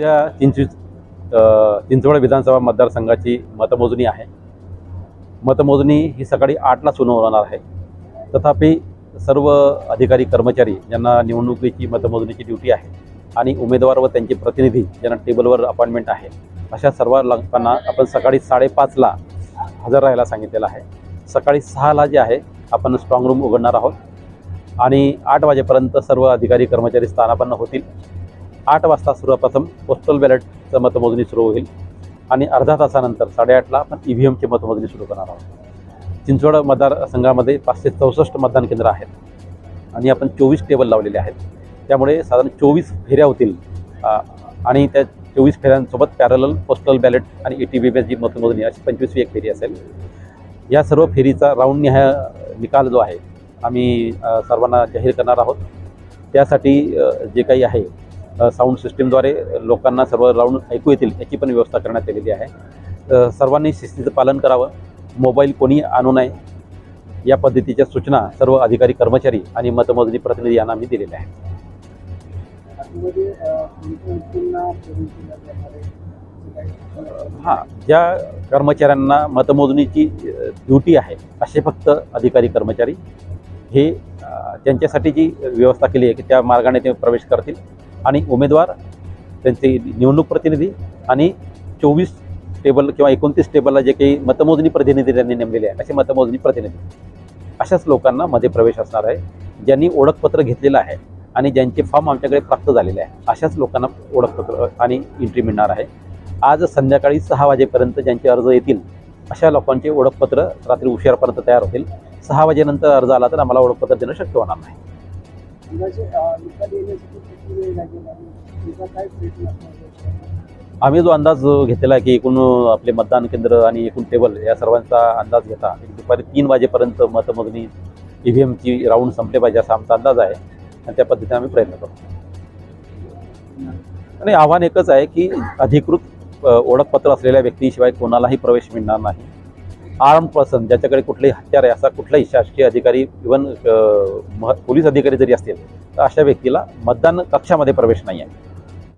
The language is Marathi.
उद्या चिंचवी चिंचवड विधानसभा मतदारसंघाची मतमोजणी आहे. मतमोजणी ही सकाळी आठला सुरू होणार आहे. तथापि सर्व अधिकारी कर्मचारी ज्यांना निवडणुकीची मतमोजणीची ड्युटी आहे आणि उमेदवार व त्यांचे प्रतिनिधी ज्यांना टेबलवर अपॉइंटमेंट आहे. अशा सर्व लोकांना आपण सकाळी साडेपाचला हजर राहायला सांगितलेलं आहे. सकाळी सहाला जे आहे आपण स्ट्रॉंग रूम उघडणार आहोत आणि आठ वाजेपर्यंत सर्व अधिकारी कर्मचारी स्थानापन्न होतील. आठ वाजता सर्वप्रथम पोस्टल बॅलेटचं मतमोजणी सुरू होईल. आणि अर्धा तासानंतर साडेआठला आपण ई व्ही एमची मतमोजणी सुरू करणार आहोत. चिंचवड मतदारसंघामध्ये पाचशे चौसष्ट मतदान केंद्र आहेत. आणि आपण चोवीस टेबल लावलेले आहेत. त्यामुळे साधारण चोवीस फेऱ्या होतील. आणि त्या चोवीस फेऱ्यांसोबत पॅरल पोस्टल बॅलेट आणि ए टी बी जी मतमोजणी अशी पंचवीसवी एक फेरी असेल. या सर्व फेरीचा राऊंड निहाय निकाल जो आहे आम्ही सर्वांना जाहीर करणार आहोत. त्यासाठी जे काही आहे साऊंड सिस्टीमद्वारे लोकांना सर्व राऊंड ऐकू येतील याची पण व्यवस्था करण्यात आलेली आहे. सर्वांनी शिस्तीचं पालन करावं. मोबाईल कोणी आणू नये या पद्धतीच्या सूचना सर्व अधिकारी कर्मचारी आणि मतमोजणी प्रतिनिधी यांना आम्ही दिलेल्या आहेत. हां ज्या कर्मचाऱ्यांना मतमोजणीची ड्युटी आहे असे फक्त अधिकारी कर्मचारी हे त्यांच्यासाठी जी व्यवस्था केली आहे की त्या मार्गाने ते प्रवेश करतील. आणि उमेदवार त्यांचे निवडणूक प्रतिनिधी आणि चोवीस टेबल किंवा एकोणतीस टेबलला जे काही मतमोजणी प्रतिनिधी त्यांनी नेमलेले आहे असे मतमोजणी प्रतिनिधी. अशाच लोकांना मध्ये प्रवेश असणार आहे ज्यांनी ओळखपत्र घेतलेलं आहे आणि ज्यांचे फॉर्म आमच्याकडे प्राप्त झालेले आहे अशाच लोकांना ओळखपत्र आणि एंट्री मिळणार आहे. आज संध्याकाळी सहा वाजेपर्यंत ज्यांचे अर्ज येतील अशा लोकांचे ओळखपत्र रात्री उशिरापर्यंत तयार होतील. सहा वाजेनंतर अर्ज आला तर आम्हाला ओळखपत्र देणं शक्य होणार नाही. आम्ही जो अंदाज घेतलेला आहे की एकूण आपले मतदान केंद्र आणि एकूण टेबल या सर्वांचा अंदाज घेता एक दुपारी तीन वाजेपर्यंत मतमोजणी ई व्ही एमची राऊंड संपले पाहिजे असा आमचा अंदाज आहे. आणि त्या पद्धतीने आम्ही प्रयत्न करतो. आणि आव्हान एकच आहे की अधिकृत ओळखपत्र असलेल्या व्यक्तीशिवाय कोणालाही प्रवेश मिळणार नाही. आर्म पर्सन ज्याच्याकडे कुठलंही हत्यार आहे असा कुठलाही शासकीय अधिकारी इवन पोलीस अधिकारी जरी असतील तर अशा व्यक्तीला मतदान कक्षामध्ये प्रवेश नाही आहे